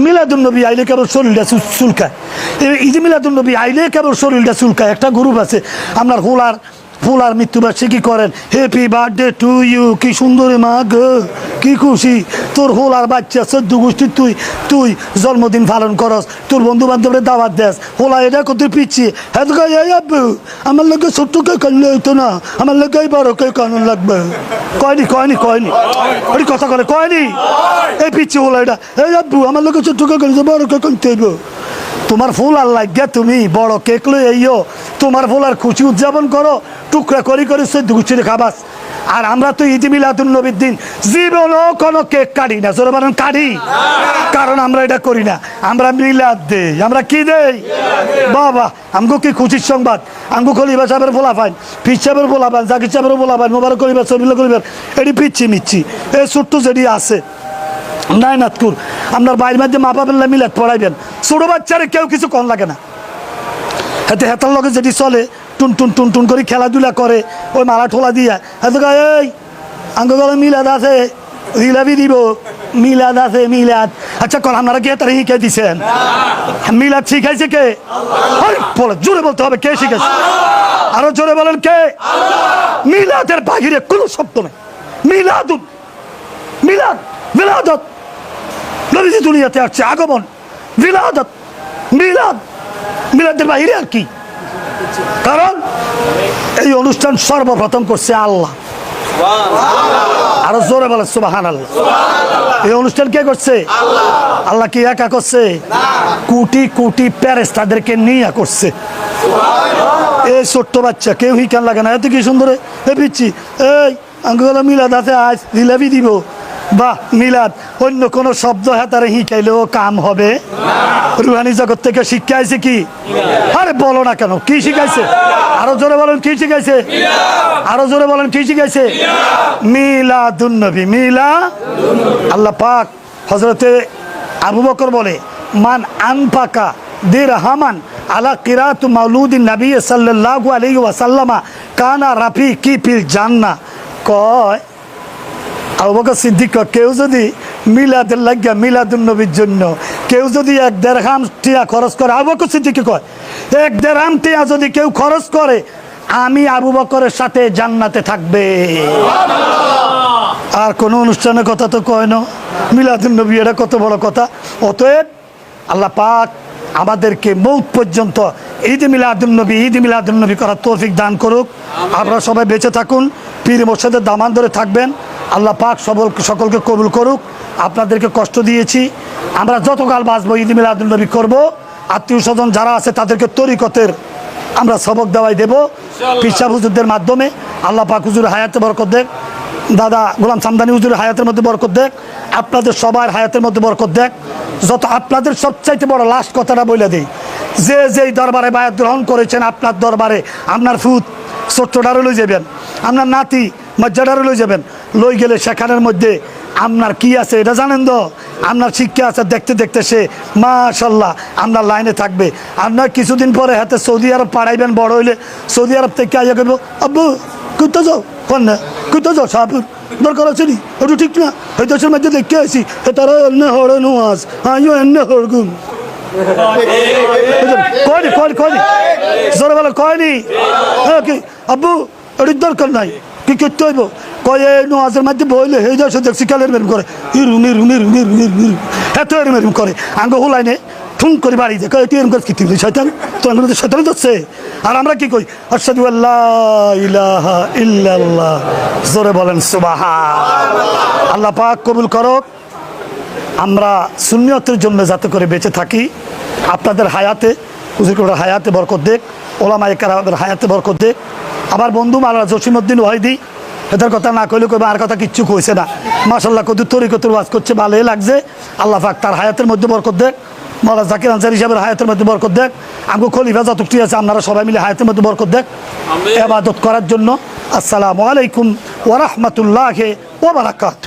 মিলাদুন নবী আইলে কেবল শরীরটা চুল- চুলকায়। ঈদ মিলাদুন নবী আইলে কেবল শরীরটা চুলকায়। একটা গ্রুপ আছে, আপনার হোলার ফুলার মৃত্যুবার্ষিকী করেন? হ্যাপি বার্থডে টু ইউ কি সুন্দরী মা গো, কি খুশি। তোর হোলার বাচ্চা চোদ্দ গোষ্ঠী তুই তুই জন্মদিন পালন করস, তোর বন্ধু বান্ধবের দাওয়াত দেস। হোলা এটা কত পিচ্ছি। হ্যাঁ আমার লোকে ছোট্ট কে করলে হইতো না, আমার লোকে বড় কে কানুন লাগবে। কয়নি কয়নি কয়নি ওই কথা করে কয়নি এই পিচ্ছি হোলা, এটা। এই আব্বু, আমার লোকে ছোট্ট কে করলে বড় কে করতে হইব। তোমার ফুল আর লাগিয়া তুমি বড় কেক লই আইও। তোমার ফুল আর খুশি উদযাপন করো, টুকরা করি করে সে দুগুচিরে খাবাস আর আমরা তো ঈদ মিলাদুল নবীর দিন জীবনও কোনো কেক কাটি না, জোরে বলেন কাটি। কারণ আমরা এটা করি না। আমরা মিলাদ দেই। আমরা কি দেই? বাবা, আমগো কি খুশির সংবাদ? আমগো খলিফা সাহেবের বলা পাইন পিস সাহেবের বলা পাইন জাকির সাহেবের বলা পাইন মোবারক করিবার সবিল করিবার এটি পিচ্ছি মিচ্ছি। এই ছোট্ট যেটি আছে নাইনাথপুর আপনার বাইরের মধ্যে মা বাবার মিলাদ পড়াইবেন। ছোটো বাচ্চারে কেউ কিছু কম লাগে না। হাতে হেতার লগে যেটি চলে, টুন টুন টুন টুন করে খেলাধুলা করে, ওই মালা ঠোলা দিয়া, হাতে এই, আঙ্গ গলে মিলাদ আছে রিলাবি দিব, মিলাদ আছে, মিলাদ। আচ্ছা কল আপনারা কে তারা শিখে দিছেন? মিলাদ শিখাইছে কে? বলে জোরে বলতে হবে, কে শিখাইছে? আরও জোরে বলেন, কে? মিলাদের বাহিরে কোনো শব্দ নেই। মিলাদুন, মিলাদ বিলাদত নবীজি দুনিয়াতে আসছে আগমন বিলাদত মিলাদ মিলাদের বাহিরে আর কি। কারণ এই অনুষ্ঠান সর্বপ্রথম করছে আল্লাহ। আরও জোরে বলে সুবাহান আল্লাহ এই অনুষ্ঠান কে করছে? আল্লাহ। কি একা করছে? কোটি কোটি প্যারেস তাদেরকে নিয়ে করছে। এই ছোট্ট বাচ্চা কেউ হিকান লাগে না এত কি সুন্দর এ পিচ্ছি এই আঙ্গুলা মিলাদ আছে আজ জিলাপি দিব। বাহ, মিলাদ। অন্য কোনো শব্দ হাতারে হিকাইলেও কাম হবে। রুহানি জগৎ থেকে শিক্ষা আছে কি? আরে বলো না কেন, কি শিখাইছে? আরও জোরে বলেন, কি শিখাইছে? আরও জোরে বলেন, কি শিখাইছে? মিলাদুন্নবী মিলা আল্লাহ পাক হজরতে আবু বকর বলে, মান আনফাকা দের হামান আলা কিরাত মাউলুদিন নবী সাল্লাল্লাহু আলাইহি ওয়াসাল্লামা কানা রাফি কি ফিল জান্না কয় আবু বকর সিদ্দিক কেউ যদি মিলাদের লাগিয়া নবীর জন্য কেউ যদি এক দেড়হাম টিয়া খরচ করে আবু বকর সিদ্দিক কয় এক দেড়হাম টিয়া যদি কেউ খরচ করে আমি আবু বকরের সাথে জান্নাতে থাকবে। আর কোনো অনুষ্ঠানের কথা তো কয় না। মিলাদুন নবী এটা কত বড় কথা। অতএব আল্লাহ পাক আমাদেরকে মৌত পর্যন্ত ঈদ মিলাদুন নবী ঈদ মিলাদুন নবী করার তৌফিক দান করুক। আপনারা সবাই বেঁচে থাকুন। পীর মোর্শেদের দামান ধরে থাকবেন। আল্লাহ পাক সবল সকলকে কবুল করুক। আপনাদেরকে কষ্ট দিয়েছি। আমরা যতকাল বাঁচবো ঈদ মিলাদুল নবী করব। আত্মীয় স্বজন যারা আছে তাদেরকে তরিকতের আমরা সবক দেওয়াই দেব পিসা হুজুরদের মাধ্যমে। আল্লাহ পাক হুজুর হায়াতে বরকত দেখ দাদা গোলাম সামদানি হুজুরের হায়াতের মধ্যে বরকত দেখ আপনাদের সবার হায়াতের মধ্যে বরকত দেখ যত আপনাদের সবচাইতে বড় লাস্ট কথাটা বলে দিই। যে যেই দরবারে বায়াত গ্রহণ করেছেন আপনার দরবারে আপনার ফুত ছোট্টটারও লই যাবেন আপনার নাতি মজ্জাটারও লই যাবেন লই গেলে সেখানের মধ্যে আপনার কি আছে এটা জানেন তো? আপনার শিক্ষা আছে, দেখতে দেখতে সে মাশাল্লাহ আপনার লাইনে থাকবে। আপনার কিছুদিন পরে হাতে সৌদি আরব পাড়াইবেন, বড় হইলে সৌদি আরব থেকে আইয়া করব আব্বু করতে যাও কন না করতে যাও সাহাপুর দরকার আছে নি? ওটা ঠিক না এই দেশের মধ্যে দেখতে আসি তারা অন্য হরে নোয়াজ আমিও অন্য হরগুম কয়নি কয়নি কয়নি? জোরে বলো, কয়নি? হ্যাঁ কি? আব্বু এটির দরকার নাই। কি করতে হইব কয় এই নোয়াজের মধ্যে বইলে এই দেশে দেখছি কালের মেরম করে। ইরুম ইরুম ইরুম ইরুম ইরুম ইরুম এত করে। আঙ্গ হুলাইনে ঠুং করে বাড়ি দেয় কয় এরম করে তো আমরা তো ধরছে? আর আমরা কি কই? আশহাদু আল্লাহ ইলাহা ইল্লাল্লাহ। জোরে বলেন সুবহান আল্লাহ পাক কবুল করক। আমরা সুন্নিয়তের জন্য যাতে করে বেঁচে থাকি, আপনাদের হায়াতে হুজুর করে হায়াতে বরকত দেখ ওলামা একার হায়াতে বরকত দেখ আমার বন্ধু মারা জসিমউদ্দিন ওয়াহিদি এদের কথা না কইলে কইবা আর কথা কিচ্ছু কইছে না। মাসাল্লাহ কদুর তরিকতুর ওয়াজ করছে ভালোই লাগছে। আল্লাহ পাক তার হায়াতের মধ্যে বরকত দেখ মালা জাকির আনসার হিসাবের হায়াতের মধ্যে বরকত দেখ আমগো খলিফা যতটি আছে আপনারা সবাই মিলে হায়াতের মধ্যে বরকত দেখ এবাদত করার জন্য আসসালামু আলাইকুম ওরহমতুল্লাহ ওবরাকাত